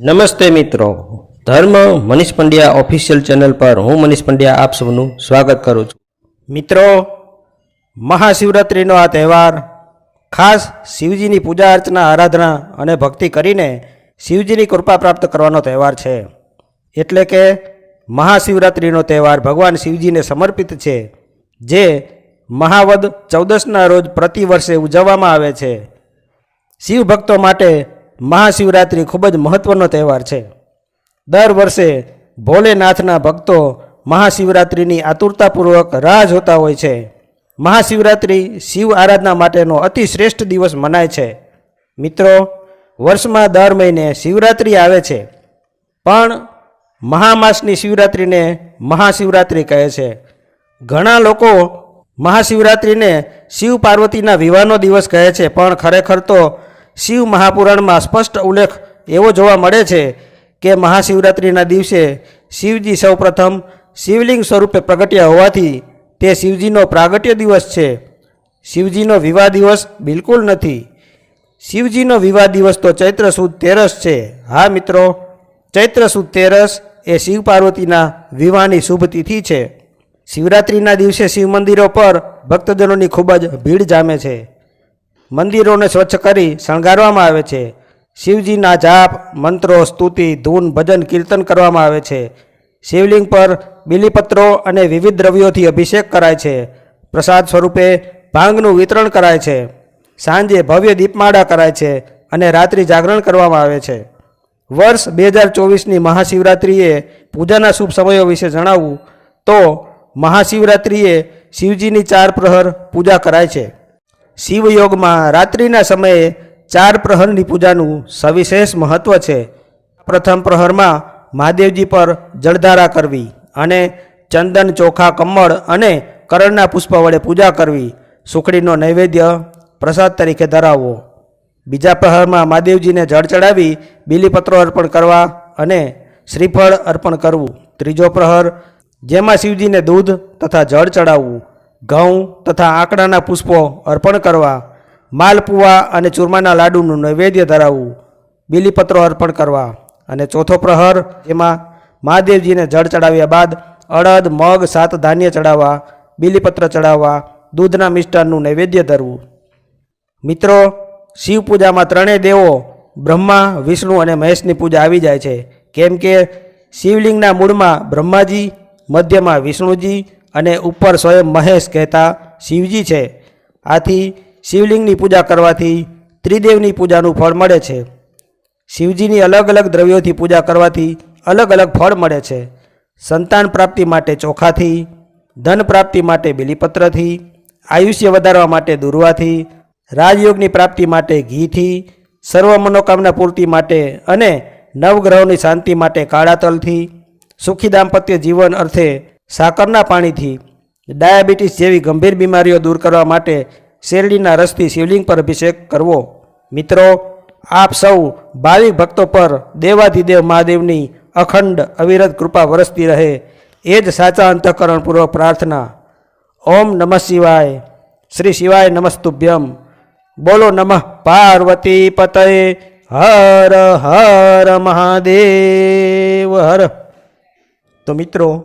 નમસ્તે મિત્રો. ધર્મ મનીષ પંડ્યા ઓફિશિયલ ચેનલ પર હું મનીષ પંડ્યા આપ સૌનું સ્વાગત કરું છું. મિત્રો, મહાશિવરાત્રિનો આ તહેવાર ખાસ શિવજીની પૂજા અર્ચના, આરાધના અને ભક્તિ કરીને શિવજીની કૃપા પ્રાપ્ત કરવાનો તહેવાર છે. એટલે કે મહાશિવરાત્રિનો તહેવાર ભગવાન શિવજીને સમર્પિત છે, જે મહાવદ ચૌદસના રોજ પ્રતિ વર્ષે ઉજવવામાં આવે છે. શિવ ભક્તો માટે મહાશિવરાત્રિ ખૂબ જ મહત્વનો તહેવાર છે. દર વર્ષે ભોલેનાથના ભક્તો મહાશિવરાત્રિની આતુરતાપૂર્વક રાહ જોતા હોય છે. મહાશિવરાત્રિ શિવ આરાધના માટેનો અતિ શ્રેષ્ઠ દિવસ મનાય છે. મિત્રો, વર્ષમાં દર મહિને શિવરાત્રિ આવે છે. પણ મહામાસની શિવરાત્રિને મહાશિવરાત્રિ કહે છે. ઘણા લોકો મહાશિવરાત્રિને શિવ પાર્વતીના વિવાહનો દિવસ કહે છે, પણ ખરેખર તો શિવ મહાપુરાણમાં સ્પષ્ટ ઉલ્લેખ એવો જોવા મળે છે કે મહાશિવરાત્રિના દિવસે શિવજી સૌપ્રથમ શિવલિંગ સ્વરૂપે પ્રગટ્યા હોવાથી તે શિવજીનો પ્રાગટ્ય દિવસ છે. શિવજીનો વિવાહ દિવસ બિલકુલ નથી. શિવજીનો વિવાહ દિવસ તો ચૈત્ર સુદ તેરસ છે. હા મિત્રો, ચૈત્ર સુદ તેરસ એ શિવ પાર્વતીના વિવાહની શુભ તિથિ છે. શિવરાત્રિના દિવસે શિવ મંદિરો પર ભક્તજનોની ખૂબ જ ભીડ જામે છે. મંદિરોને સ્વચ્છ કરી શણગારવામાં આવે છે. શિવજીના જાપ, મંત્રો, સ્તુતિ, ધૂન, ભજન, કીર્તન કરવામાં આવે છે. શિવલિંગ પર બિલીપત્રો અને વિવિધ દ્રવ્યોથી અભિષેક કરાય છે. પ્રસાદ સ્વરૂપે ભાંગનું વિતરણ કરાય છે. સાંજે ભવ્ય દીપમાળા કરાય છે અને રાત્રિ જાગરણ કરવામાં આવે છે. વર્ષ બે હજાર ચોવીસની મહાશિવરાત્રિએ પૂજાના શુભ સમયો વિશે જણાવવું તો મહાશિવરાત્રિએ શિવજીની ચાર પ્રહર પૂજા કરાય છે. શિવયોગમાં રાત્રિના સમયે ચાર પ્રહરની પૂજાનું સવિશેષ મહત્વ છે. પ્રથમ પ્રહરમાં મહાદેવજી પર જળધારા કરવી અને ચંદન, ચોખા, કમળ અને કરણના પુષ્પ વડે પૂજા કરવી. સુખડીનો નૈવેદ્ય પ્રસાદ તરીકે ધરાવવો. બીજા પ્રહરમાં મહાદેવજીને જળ ચડાવી બીલીપત્રો અર્પણ કરવા અને શ્રીફળ અર્પણ કરવું. ત્રીજો પ્રહર જેમાં શિવજીને દૂધ તથા જળ ચડાવવું. ઘઉં તથા આંકડાના પુષ્પો અર્પણ કરવા માલપુવા અને ચૂરમાના લાડુનું નૈવેદ્ય ધરાવવું, બીલીપત્રો અર્પણ કરવા અને ચોથો પ્રહર, જેમાં મહાદેવજીને જળ ચડાવ્યા બાદ અડદ, મગ, સાત ધાન્ય ચડાવવા, બીલીપત્ર ચડાવવા, દૂધના મિષ્ટાનનું નૈવેદ્ય ધરવું. મિત્રો, શિવ પૂજામાં ત્રણેય દેવો, બ્રહ્મા, વિષ્ણુ અને મહેશની પૂજા આવી જાય છે. કેમ કે શિવલિંગના મૂળમાં બ્રહ્માજી, મધ્યમાં વિષ્ણુજી અને ઉપર સ્વયં મહેશ કહેતા શિવજી છે. આથી શિવલિંગની પૂજા કરવાથી ત્રિદેવની પૂજાનું ફળ મળે છે. શિવજીની અલગ અલગ દ્રવ્યોથી પૂજા કરવાથી અલગ અલગ ફળ મળે છે. સંતાન પ્રાપ્તિ માટે ચોખાથી, ધન પ્રાપ્તિ માટે બિલીપત્રથી, આયુષ્ય વધારવા માટે દુર્વાથી, રાજયોગની પ્રાપ્તિ માટે ઘીથી, સર્વ મનોકામના પૂર્તિ માટે અને નવગ્રહોની શાંતિ માટે કાળા તલથી સુખી દાંપત્ય જીવન અર્થે સાકરના પાણીથી ડાયાબિટીસ જેવી ગંભીર બીમારીઓ દૂર કરવા માટે શેરડીના રસથી શિવલિંગ પર અભિષેક કરવો. મિત્રો, આપ સૌ ભાવિક ભક્તો પર દેવાધિદેવ મહાદેવની અખંડ અવિરત કૃપા વરસતી રહે એ જ સાચા અંતઃકરણપૂર્વક પ્રાર્થના. ઓમ નમઃ શિવાય. શ્રી શિવાય નમસ્તુભ્યમ. બોલો નમઃ પાર્વતી પતય. હર હર મહાદેવ. હર. તો મિત્રો